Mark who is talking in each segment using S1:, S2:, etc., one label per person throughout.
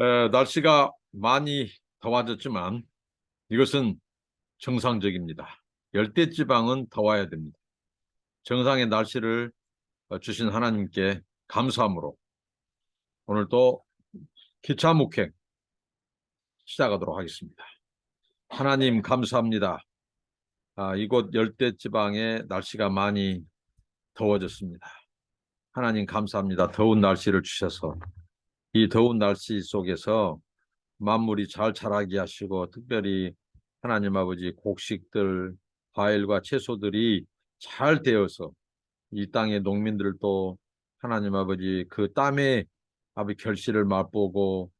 S1: 에, 날씨가 많이 더워졌지만 이것은 정상적입니다. 열대지방은 더워야 됩니다. 정상의 날씨를 어, 주신 하나님께 감사함으로 오늘도 기차 목행 시작하도록 하겠습니다. 하나님 감사합니다. 아, 이곳 열대지방의 날씨가 많이 더워졌습니다. 하나님 감사합니다. 더운 날씨를 주셔서 이 더운 날씨 속에서 만물이 잘 자라게 하시고 특별히 하나님 아버지 곡식들, 과일과 채소들이 잘 되어서 이 땅의 농민들도 하나님 아버지 그 땀의 아버지 결실을 맛보고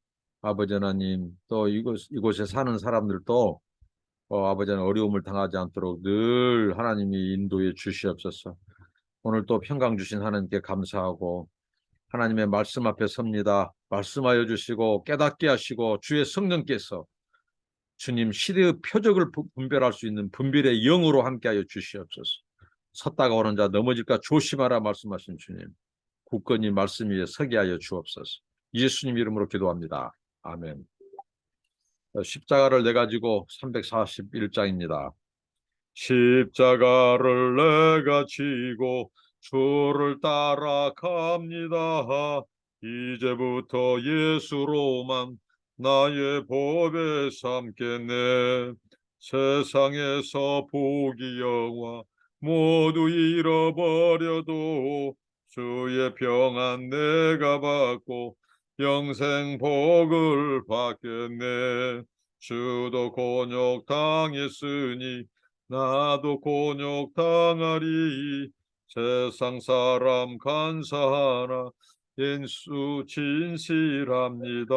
S1: 아버지 하나님 또 이곳, 이곳에 사는 사람들도 어, 아버지 하나님 어려움을 당하지 않도록 늘 하나님이 인도해 주시옵소서. 오늘 또 평강 주신 하나님께 감사하고 하나님의 말씀 앞에 섭니다. 말씀하여 주시고 깨닫게 하시고 주의 성령께서 주님 시대의 표적을 부- 분별할 수 있는 분별의 영으로 함께하여 주시옵소서. 섰다가 오는 자 넘어질까 조심하라 말씀하신 주님. 굳건히 말씀 위에 서게 하여 주옵소서. 예수님 이름으로 기도합니다. 아멘. 어, 십자가를 내 가지고 341장입니다. 십자가를 내 가 지고 주를 따라갑니다. 이제부터 예수로만 나의 법에 삼겠네. 세상에서 복이 영화 모두 잃어버려도 주의 평안 내가 받고 영생 복을 받겠네. 주도 곤욕 당했으니 나도 곤욕 당하리. 세상 사람 간사하나 예수 진실합니다.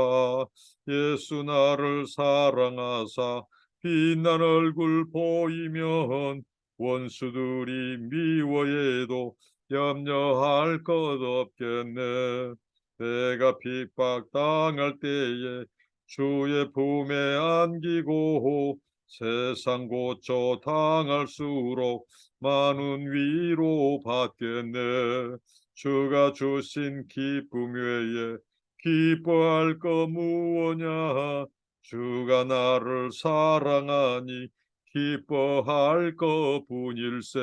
S1: 예수 나를 사랑하사 빛난 얼굴 보이면 원수들이 미워해도 염려할 것 없겠네. 내가 핍박 당할 때에 주의 품에 안기고 세상 고쳐 당할수록 많은 위로 받겠네. 주가 주신 기쁨 외에 기뻐할 거 무엇냐? 주가 나를 사랑하니 기뻐할 것뿐일세.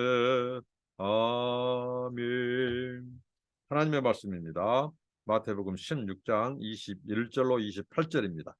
S1: 아멘. 하나님의 말씀입니다. 마태복음 16장 21절로 28절입니다.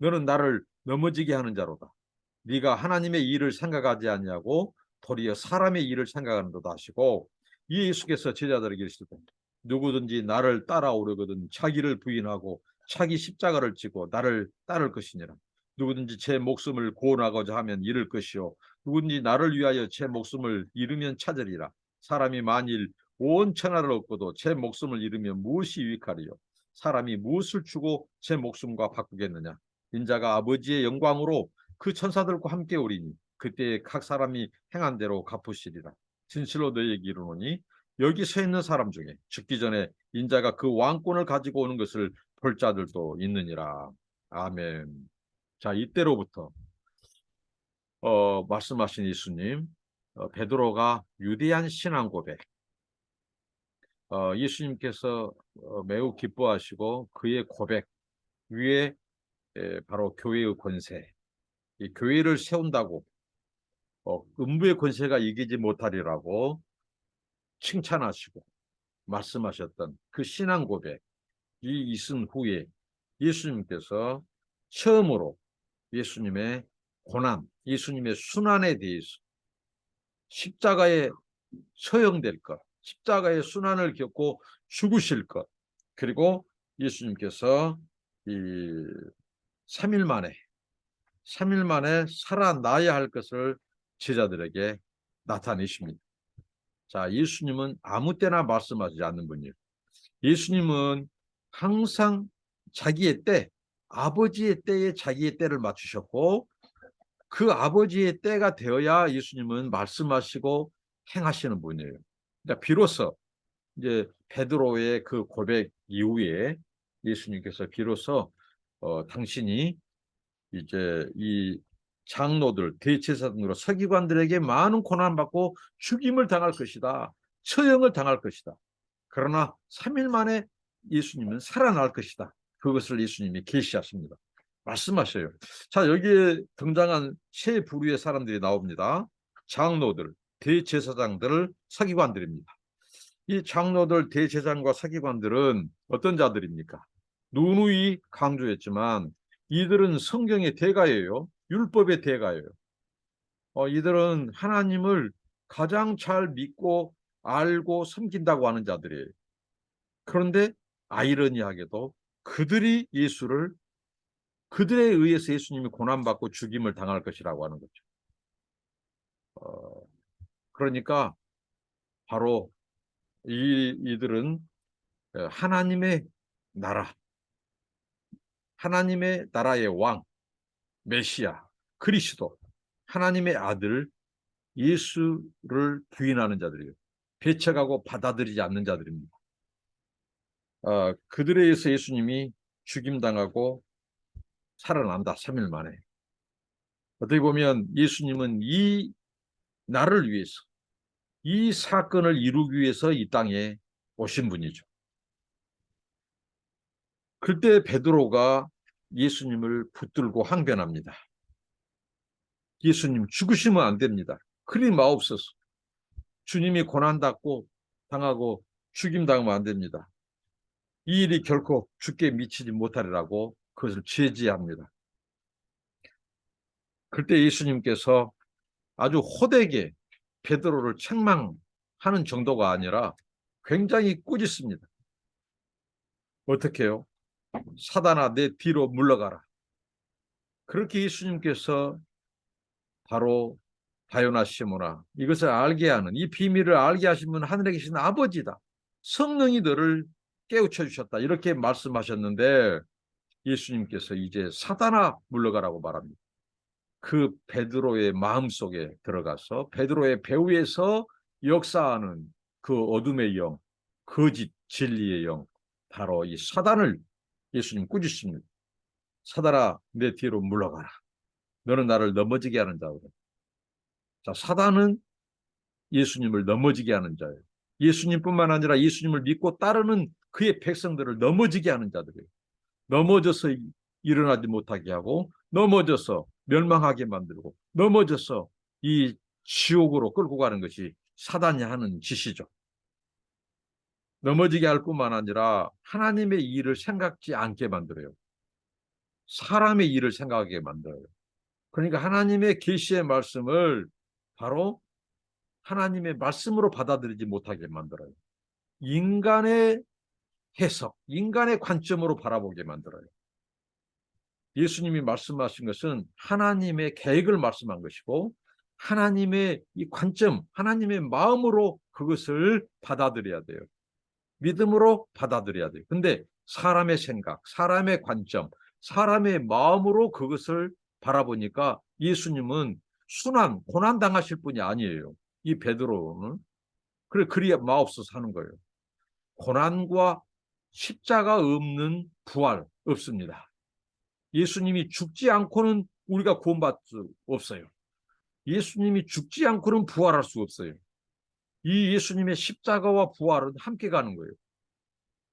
S1: 너는 나를 넘어지게 하는 자로다. 네가 하나님의 일을 생각하지 않냐고 도리어 사람의 일을 생각하는도다 하시고 이 예수께서 제자들에게 이르시되 누구든지 나를 따라오려거든 자기를 부인하고 자기 십자가를 지고 나를 따를 것이니라. 누구든지 제 목숨을 구원하고자 하면 잃을 것이요 누구든지 나를 위하여 제 목숨을 잃으면 찾으리라. 사람이 만일 온 천하를 얻고도 제 목숨을 잃으면 무엇이 유익하리요? 사람이 무엇을 주고 제 목숨과 바꾸겠느냐? 인자가 아버지의 영광으로 그 천사들과 함께 오리니 그때 각 사람이 행한 대로 갚으시리라. 진실로 너희에게 이르노니 여기 서 있는 사람 중에 죽기 전에 인자가 그 왕권을 가지고 오는 것을 볼 자들도 있느니라. 아멘. 자, 이때로부터 어, 말씀하신 예수님, 어, 베드로가 유대한 신앙 고백, 어, 예수님께서 어, 매우 기뻐하시고 그의 고백 위에 에, 바로 교회의 권세, 이 교회를 세운다고 어, 음부의 권세가 이기지 못하리라고 칭찬하시고 말씀하셨던 그 신앙 고백이 있은 후에 예수님께서 처음으로 예수님의 고난, 예수님의 순환에 대해서 십자가에 처형될 것, 십자가의 순환을 겪고 죽으실 것, 그리고 예수님께서 이 3일 만에 3일 만에 살아나야 할 것을 제자들에게 나타내십니다. 자, 예수님은 아무 때나 말씀하지 않는 분이에요. 예수님은 항상 자기의 때, 아버지의 때에 자기의 때를 맞추셨고 그 아버지의 때가 되어야 예수님은 말씀하시고 행하시는 분이에요. 그러니까 비로소 이제 베드로의 그 고백 이후에 예수님께서 비로소 어, 당신이 이제 이 장로들, 대제사장으로 서기관들에게 많은 고난 받고 죽임을 당할 것이다. 처형을 당할 것이다. 그러나 3일 만에 예수님은 살아날 것이다. 그것을 예수님이 계시하십니다. 말씀하셔요. 자, 여기에 등장한 세 부류의 사람들이 나옵니다. 장로들, 대제사장들, 서기관들입니다. 이 장로들, 대제사장과 서기관들은 어떤 자들입니까? 누누이 강조했지만 이들은 성경의 대가예요. 율법의 대가예요. 어, 이들은 하나님을 가장 잘 믿고 알고 섬긴다고 하는 자들이에요. 그런데 아이러니하게도 그들이 예수를 그들에 의해서 예수님이 고난받고 죽임을 당할 것이라고 하는 거죠. 어, 그러니까 바로 이, 이들은 하나님의 나라, 하나님의 나라의 왕, 메시아, 그리스도, 하나님의 아들 예수를 부인하는 자들이에요. 배척하고 받아들이지 않는 자들입니다. 어, 그들에 의해서 예수님이 죽임당하고 살아난다. 3일 만에. 어떻게 보면 예수님은 이 나를 위해서 이 사건을 이루기 위해서 이 땅에 오신 분이죠. 그때 베드로가 예수님을 붙들고 항변합니다. 예수님 죽으시면 안 됩니다. 그리 마옵소서. 주님이 고난받고 당하고 죽임 당하면 안 됩니다. 이 일이 결코 죽게 미치지 못하리라고 그것을 제지합니다. 그때 예수님께서 아주 호되게 베드로를 책망하는 정도가 아니라 굉장히 꾸짖습니다. 어떻게요? 사단아 내 뒤로 물러가라. 그렇게 예수님께서 바로 바요나 시모나 이것을 알게 하는 이 비밀을 알게 하신 분 하늘에 계신 아버지다. 성령이 너를 깨우쳐 주셨다. 이렇게 말씀하셨는데 예수님께서 이제 사단아 물러가라고 말합니다. 그 베드로의 마음속에 들어가서 베드로의 배후에서 역사하는 그 어둠의 영, 거짓 진리의 영, 바로 이 사단을 예수님 꾸짖습니다. 사단아 내 뒤로 물러가라. 너는 나를 넘어지게 하는 자거든. 자, 사단은 예수님을 넘어지게 하는 자예요. 예수님뿐만 아니라 예수님을 믿고 따르는 그의 백성들을 넘어지게 하는 자들이에요. 넘어져서 일어나지 못하게 하고 넘어져서 멸망하게 만들고 넘어져서 이 지옥으로 끌고 가는 것이 사단이 하는 짓이죠. 넘어지게 할 뿐만 아니라 하나님의 일을 생각지 않게 만들어요. 사람의 일을 생각하게 만들어요. 그러니까 하나님의 계시의 말씀을 바로 하나님의 말씀으로 받아들이지 못하게 만들어요. 인간의 해석, 인간의 관점으로 바라보게 만들어요. 예수님이 말씀하신 것은 하나님의 계획을 말씀한 것이고 하나님의 이 관점, 하나님의 마음으로 그것을 받아들여야 돼요. 믿음으로 받아들여야 돼요. 근데 사람의 생각, 사람의 관점, 사람의 마음으로 그것을 바라보니까 예수님은 순한 고난 당하실 분이 아니에요. 이 베드로는 그래 그리 마옵소서 하는 거예요. 고난과 십자가 없는 부활 없습니다. 예수님이 죽지 않고는 우리가 구원받을 수 없어요. 예수님이 죽지 않고는 부활할 수 없어요. 이 예수님의 십자가와 부활은 함께 가는 거예요.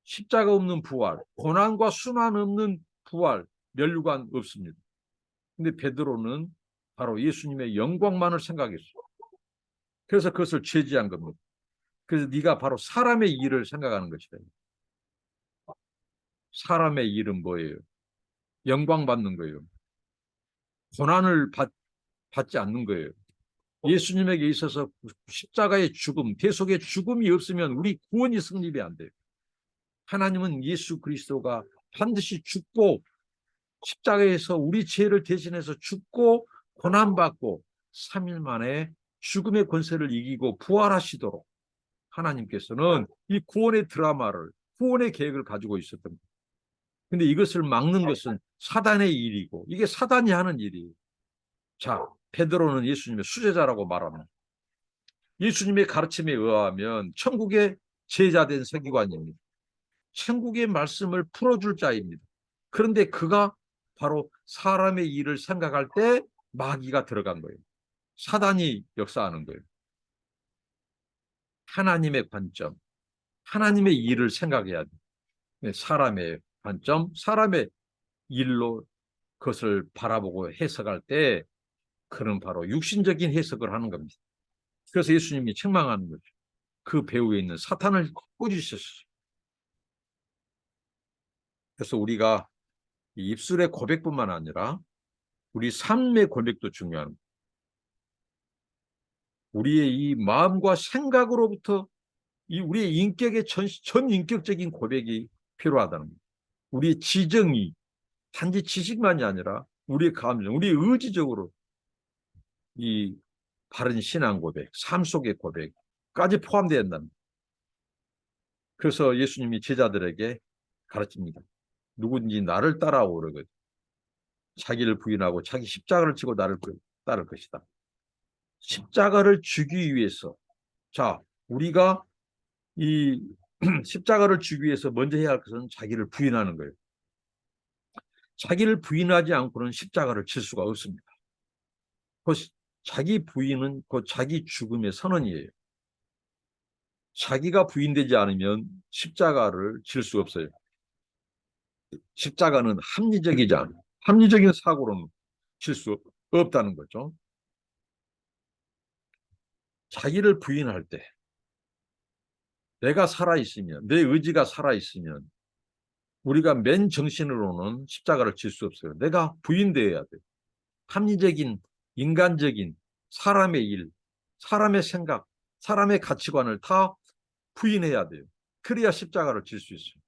S1: 십자가 없는 부활, 고난과 순환 없는 부활, 멸류관 없습니다. 근데 베드로는 바로 예수님의 영광만을 생각했어. 그래서 그것을 제지한 겁니다. 그래서 네가 바로 사람의 일을 생각하는 것이다. 사람의 일은 뭐예요? 영광 받는 거예요. 고난을 받, 받지 않는 거예요. 예수님에게 있어서 십자가의 죽음, 대속의 죽음이 없으면 우리 구원이 성립이 안 돼요. 하나님은 예수 그리스도가 반드시 죽고 십자가에서 우리 죄를 대신해서 죽고 고난받고 3일 만에 죽음의 권세를 이기고 부활하시도록 하나님께서는 이 구원의 드라마를 구원의 계획을 가지고 있었던 근데 이것을 막는 것은 사단의 일이고 이게 사단이 하는 일이에요. 자, 베드로는 예수님의 수제자라고 말합니다. 예수님의 가르침에 의하면 천국의 제자된 서기관입니다. 천국의 말씀을 풀어줄 자입니다. 그런데 그가 바로 사람의 일을 생각할 때 마귀가 들어간 거예요. 사단이 역사하는 거예요. 하나님의 관점, 하나님의 일을 생각해야 돼. 네, 사람의 관점, 사람의 일로 그것을 바라보고 해석할 때 그는 바로 육신적인 해석을 하는 겁니다. 그래서 예수님이 책망하는 거죠. 그 배후에 있는 사탄을 꾸짖으셨어요. 그래서 우리가 입술의 고백뿐만 아니라 우리 삶의 고백도 중요한 우리의 이 마음과 생각으로부터 이 우리의 인격의 전, 전 인격적인 고백이 필요하다는 거예요. 우리의 지정이 단지 지식만이 아니라 우리의 감정, 우리의 의지적으로 이 바른 신앙 고백, 삶 속의 고백까지 포함되어 된다는 그래서 예수님이 제자들에게 가르칩니다. 누군지 나를 따라오르거든. 자기를 부인하고 자기 십자가를 지고 나를 따를 것이다. 십자가를 주기 위해서 자 우리가 이 십자가를 주기 위해서 먼저 해야 할 것은 자기를 부인하는 거예요. 자기를 부인하지 않고는 십자가를 칠 수가 없습니다. 그 자기 부인은 그 자기 죽음의 선언이에요. 자기가 부인되지 않으면 십자가를 칠수 없어요. 십자가는 합리적이지 않아. 합리적인 사고로는 칠수 없다는 거죠. 자기를 부인할 때 내가 살아있으면 내 의지가 살아있으면 우리가 맨 정신으로는 십자가를 칠수 없어요. 내가 부인되어야 돼. 합리적인 인간적인 사람의 일, 사람의 생각, 사람의 가치관을 다 부인해야 돼요. 그래야 십자가를 질 수 있어요.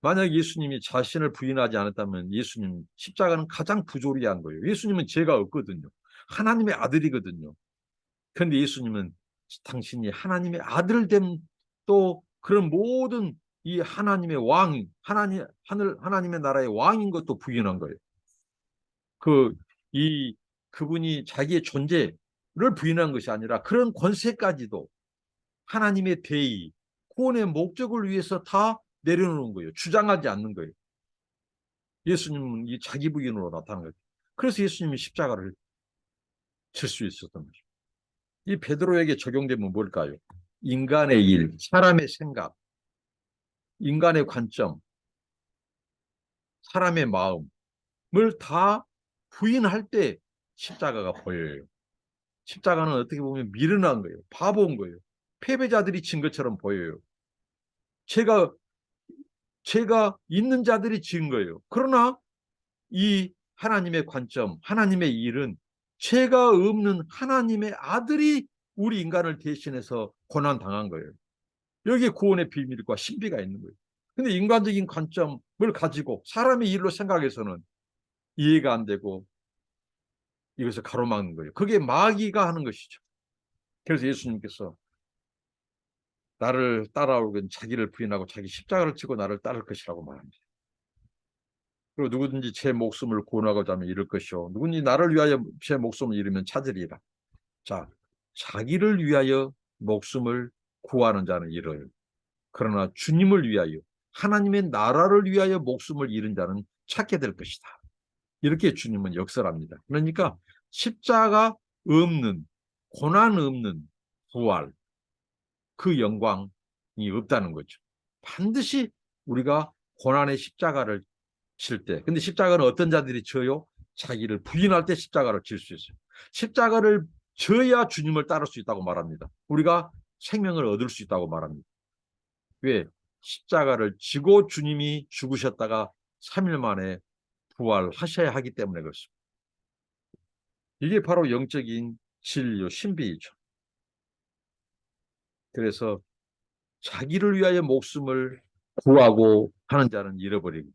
S1: 만약 예수님이 자신을 부인하지 않았다면 예수님 십자가는 가장 부조리한 거예요. 예수님은 죄가 없거든요. 하나님의 아들이거든요. 그런데 예수님은 당신이 하나님의 아들됨 또 그런 모든 이 하나님의 왕, 하나님 하늘 하나님의 나라의 왕인 것도 부인한 거예요. 그 이 그분이 자기의 존재를 부인한 것이 아니라 그런 권세까지도 하나님의 대의, 구원의 목적을 위해서 다 내려놓은 거예요. 주장하지 않는 거예요. 예수님은 이 자기 부인으로 나타난 거예요. 그래서 예수님이 십자가를 칠 수 있었던 거죠. 이 베드로에게 적용되면 뭘까요? 인간의 일, 사람의 생각, 인간의 관점, 사람의 마음을 다 부인할 때 십자가가 보여요. 십자가는 어떻게 보면 미련한 거예요. 바보인 거예요. 패배자들이 진 것처럼 보여요. 제가 제가 있는 자들이 지은 거예요. 그러나 이 하나님의 관점, 하나님의 일은 죄가 없는 하나님의 아들이 우리 인간을 대신해서 고난 당한 거예요. 여기에 구원의 비밀과 신비가 있는 거예요. 근데 인간적인 관점을 가지고 사람의 일로 생각해서는 이해가 안 되고 이것을 가로막는 거예요. 그게 마귀가 하는 것이죠. 그래서 예수님께서 나를 따라오건 자기를 부인하고 자기 십자가를 치고 나를 따를 것이라고 말합니다. 그리고 누구든지 제 목숨을 구원하고자 하면 잃을 것이요. 누구든지 나를 위하여 제 목숨을 잃으면 찾으리라. 자, 자기를 위하여 목숨을 구하는 자는 잃어요. 그러나 주님을 위하여 하나님의 나라를 위하여 목숨을 잃은 자는 찾게 될 것이다. 이렇게 주님은 역설합니다. 그러니까 십자가 없는 고난 없는 부활 그 영광이 없다는 거죠. 반드시 우리가 고난의 십자가를 칠 때. 근데 십자가는 어떤 자들이 져요? 자기를 부인할 때 십자가를 질 수 있어요. 십자가를 져야 주님을 따를 수 있다고 말합니다. 우리가 생명을 얻을 수 있다고 말합니다. 왜? 십자가를 지고 주님이 죽으셨다가 3일 만에 부활하셔야 하기 때문에 그렇습니다. 이게 바로 영적인 진료, 신비이죠. 그래서 자기를 위하여 목숨을 구하고 하는 자는 잃어버리고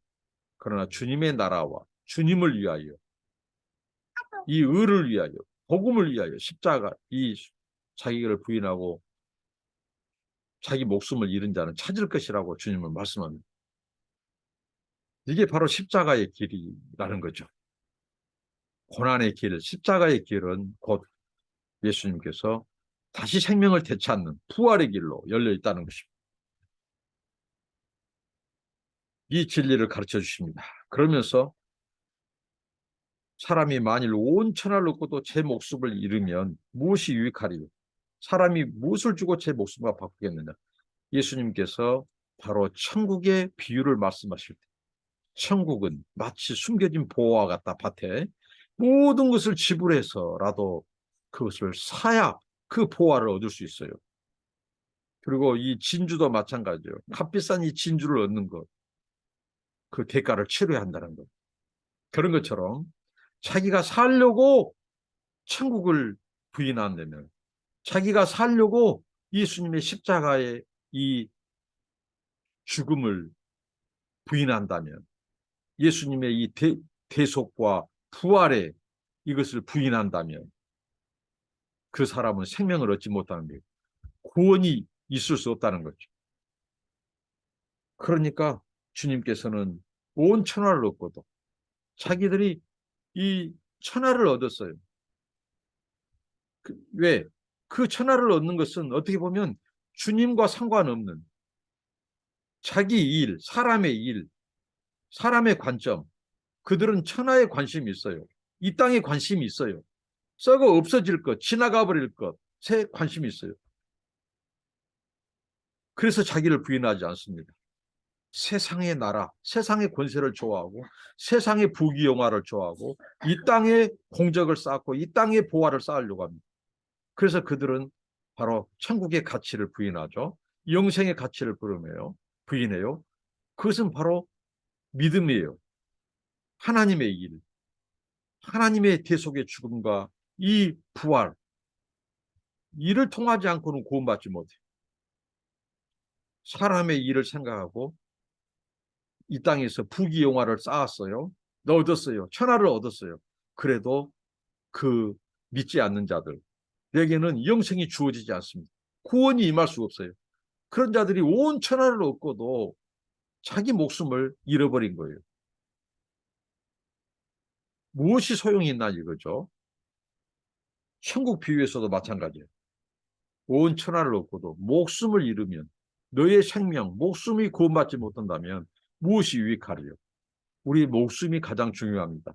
S1: 그러나 주님의 나라와 주님을 위하여 이 의를 위하여 복음을 위하여 십자가 이 자기를 부인하고 자기 목숨을 잃은 자는 찾을 것이라고 주님은 말씀합니다. 이게 바로 십자가의 길이라는 거죠. 고난의 길, 십자가의 길은 곧 예수님께서 다시 생명을 되찾는 부활의 길로 열려 있다는 것입니다. 이 진리를 가르쳐 주십니다. 그러면서 사람이 만일 온 천하를 얻고도 제 목숨을 잃으면 무엇이 유익하리요? 사람이 무엇을 주고 제 목숨과 바꾸겠느냐? 예수님께서 바로 천국의 비유를 말씀하실 때 천국은 마치 숨겨진 보화와 같다 밭에 모든 것을 지불해서라도 그것을 사야 그 보화를 얻을 수 있어요. 그리고 이 진주도 마찬가지예요. 값비싼 이 진주를 얻는 것, 그 대가를 치러야 한다는 것. 그런 것처럼 자기가 살려고 천국을 부인한다면, 자기가 살려고 예수님의 십자가의 이 죽음을 부인한다면, 예수님의 이 대, 대속과 부활의 이것을 부인한다면, 그 사람은 생명을 얻지 못하는 거예요. 구원이 있을 수 없다는 거죠. 그러니까 주님께서는 온 천하를 얻고도 자기들이 이 천하를 얻었어요. 그, 왜? 그 천하를 얻는 것은 어떻게 보면 주님과 상관없는 자기 일, 사람의 일, 사람의 관점, 그들은 천하에 관심이 있어요. 이 땅에 관심이 있어요. 썩어 없어질 것, 지나가 버릴 것에 관심이 있어요. 그래서 자기를 부인하지 않습니다. 세상의 나라, 세상의 권세를 좋아하고 세상의 부귀영화를 좋아하고 이 땅에 공적을 쌓고 이 땅에 보화를 쌓으려고 합니다. 그래서 그들은 바로 천국의 가치를 부인하죠. 영생의 가치를 부르며요. 부인해요. 그것은 바로 믿음이에요. 하나님의 일, 하나님의 대속의 죽음과 이 부활, 이를 통하지 않고는 구원받지 못해요. 사람의 일을 생각하고 이 땅에서 부귀영화를 쌓았어요. 얻었어요. 천하를 얻었어요. 그래도 그 믿지 않는 자들에게는 영생이 주어지지 않습니다. 구원이 임할 수 없어요. 그런 자들이 온 천하를 얻고도 자기 목숨을 잃어버린 거예요. 무엇이 소용이 있나 이거죠. 천국 비유에서도 마찬가지예요. 온 천하를 얻고도 목숨을 잃으면 너의 생명, 목숨이 구원받지 못한다면 무엇이 유익하리요? 우리 목숨이 가장 중요합니다.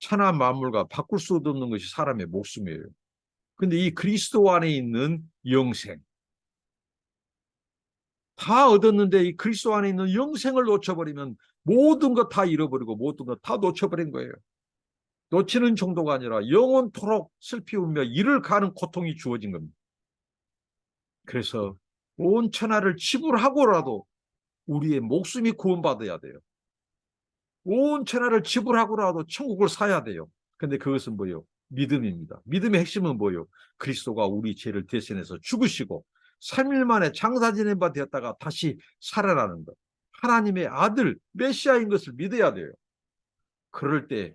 S1: 천하 만물과 바꿀 수 없는 것이 사람의 목숨이에요. 근데 이 그리스도 안에 있는 영생 다 얻었는데 이 그리스도 안에 있는 영생을 놓쳐버리면 모든 것 다 잃어버리고 모든 것 다 놓쳐버린 거예요. 놓치는 정도가 아니라 영원토록 슬피 울며 이를 가는 고통이 주어진 겁니다. 그래서 온 천하를 지불하고라도 우리의 목숨이 구원받아야 돼요. 온 천하를 지불하고라도 천국을 사야 돼요. 근데 그것은 뭐예요? 믿음입니다. 믿음의 핵심은 뭐예요? 그리스도가 우리 죄를 대신해서 죽으시고 3일 만에 장사 지낸 바 되었다가 다시 살아나는 것. 하나님의 아들 메시아인 것을 믿어야 돼요. 그럴 때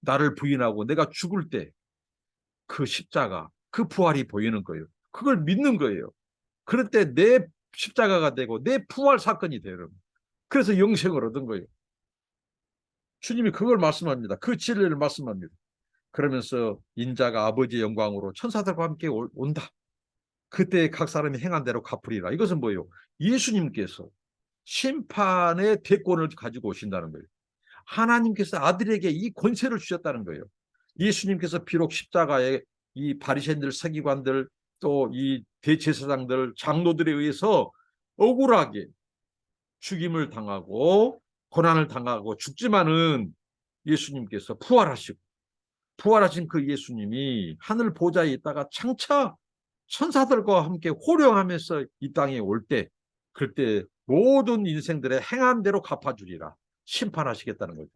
S1: 나를 부인하고 내가 죽을 때 그 십자가, 그 부활이 보이는 거예요. 그걸 믿는 거예요. 그럴 때 내 십자가가 되고 내 부활 사건이 되는 그래서 영생을 얻은 거예요. 주님이 그걸 말씀합니다. 그 진리를 말씀합니다. 그러면서 인자가 아버지의 영광으로 천사들과 함께 온다. 그때 각 사람이 행한 대로 갚으리라. 이것은 뭐예요? 예수님께서 심판의 대권을 가지고 오신다는 거예요. 하나님께서 아들에게 이 권세를 주셨다는 거예요. 예수님께서 비록 십자가에 이 바리새인들, 서기관들, 또 이 대제사장들, 장로들에 의해서 억울하게 죽임을 당하고 고난을 당하고 죽지만은 예수님께서 부활하시고 부활하신 그 예수님이 하늘 보좌에 있다가 창차 천사들과 함께 호령하면서 이 땅에 올 때 그때 모든 인생들의 행한 대로 갚아주리라 심판하시겠다는 거죠.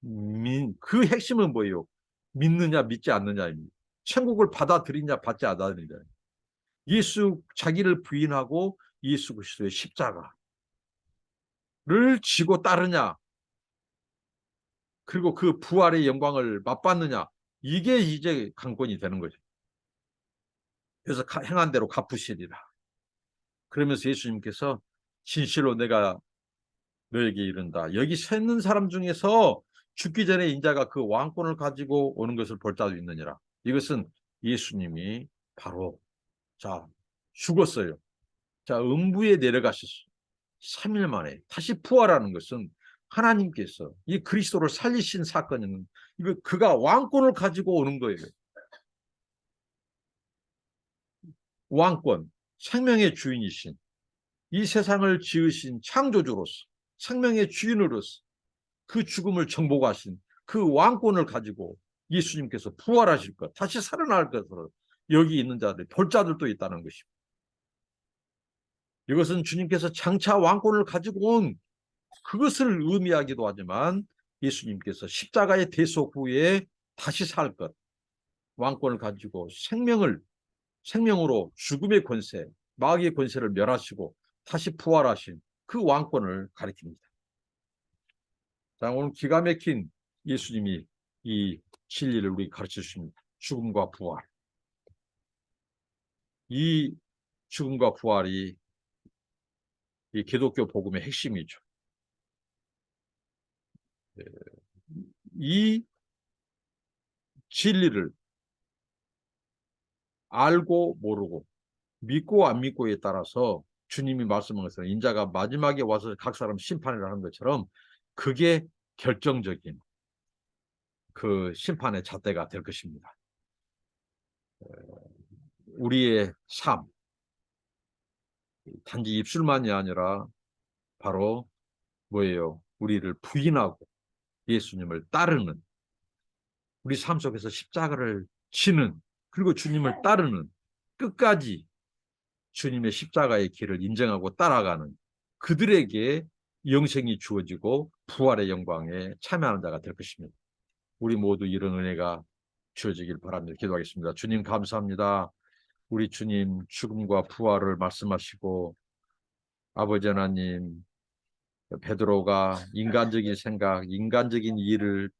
S1: 민, 그 핵심은 뭐예요? 믿느냐 믿지 않느냐입니다. 천국을 받아들이냐 받지 않느냐. 예수 자기를 부인하고 예수 그리스도의 십자가를 지고 따르냐 그리고 그 부활의 영광을 맛받느냐 이게 이제 관건이 되는 거죠. 그래서 행한 대로 갚으시리라. 그러면서 예수님께서 진실로 내가 너에게 이른다. 여기 서 있는 사람 중에서 죽기 전에 인자가 그 왕권을 가지고 오는 것을 볼 자도 있느니라. 이것은 예수님이 바로 자 죽었어요. 자 음부에 내려가셨어요. 3일 만에 다시 부활하는 것은 하나님께서 이 그리스도를 살리신 사건은 이거 그가 왕권을 가지고 오는 거예요. 왕권, 생명의 주인이신 이 세상을 지으신 창조주로서 생명의 주인으로서 그 죽음을 정복하신 그 왕권을 가지고 예수님께서 부활하실 것, 다시 살아날 것으로 여기 있는 자들, 볼 자들도 있다는 것입니다. 이것은 주님께서 장차 왕권을 가지고 온 그것을 의미하기도 하지만 예수님께서 십자가의 대속 후에 다시 살 것, 왕권을 가지고 생명을 생명으로 죽음의 권세, 마귀의 권세를 멸하시고 다시 부활하신 그 왕권을 가리킵니다. 자, 오늘 기가 막힌 예수님이 이 진리를 우리 가르쳐 주십니다. 죽음과 부활. 이 죽음과 부활이 이 기독교 복음의 핵심이죠. 예, 이 진리를 알고 모르고 믿고 안 믿고에 따라서 주님이 말씀한 것은 인자가 마지막에 와서 각 사람 심판을 하는 것처럼 그게 결정적인 그 심판의 잣대가 될 것입니다. 어, 우리의 삶, 단지 입술만이 아니라 바로 뭐예요? 우리를 부인하고 예수님을 따르는 우리 삶 속에서 십자가를 지는 그리고 주님을 따르는 끝까지 주님의 십자가의 길을 인정하고 따라가는 그들에게 영생이 주어지고 부활의 영광에 참여하는 자가 될 것입니다. 우리 모두 이런 은혜가 주어지길 바랍니다. 기도하겠습니다. 주님 감사합니다. 우리 주님 죽음과 부활을 말씀하시고 아버지 하나님 베드로가 인간적인 생각, 인간적인 일을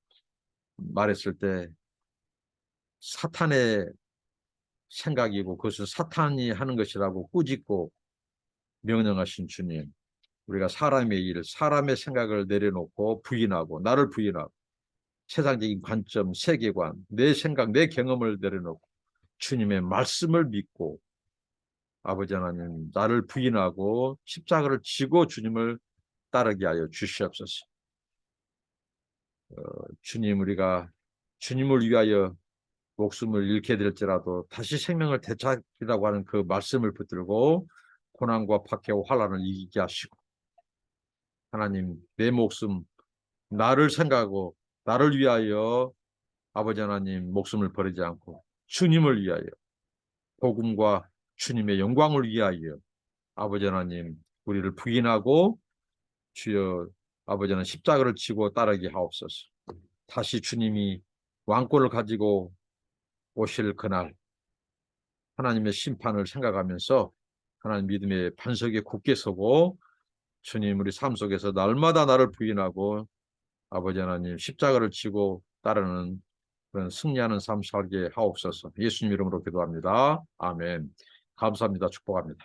S1: 말했을 때 사탄의 생각이고 그것은 사탄이 하는 것이라고 꾸짖고 명령하신 주님 우리가 사람의 일, 사람의 생각을 내려놓고 부인하고 나를 부인하고 세상적인 관점, 세계관, 내 생각, 내 경험을 내려놓고 주님의 말씀을 믿고 아버지 하나님 나를 부인하고 십자가를 지고 주님을 따르게 하여 주시옵소서. 어, 주님 우리가 주님을 위하여 목숨을 잃게 될지라도 다시 생명을 되찾기라고 하는 그 말씀을 붙들고 고난과 박해와 환란을 이기게 하시고 하나님 내 목숨 나를 생각하고 나를 위하여 아버지 하나님 목숨을 버리지 않고 주님을 위하여 복음과 주님의 영광을 위하여 아버지 하나님 우리를 부인하고 주여 아버지 는 십자가를 지고 따르게 하옵소서. 다시 주님이 왕권을 가지고 오실 그날 하나님의 심판을 생각하면서 하나님 믿음의 반석에 굳게 서고 주님 우리 삶 속에서 날마다 나를 부인하고 아버지 하나님 십자가를 지고 따르는 그런 승리하는 삶 살게 하옵소서 예수님 이름으로 기도합니다. 아멘 감사합니다. 축복합니다.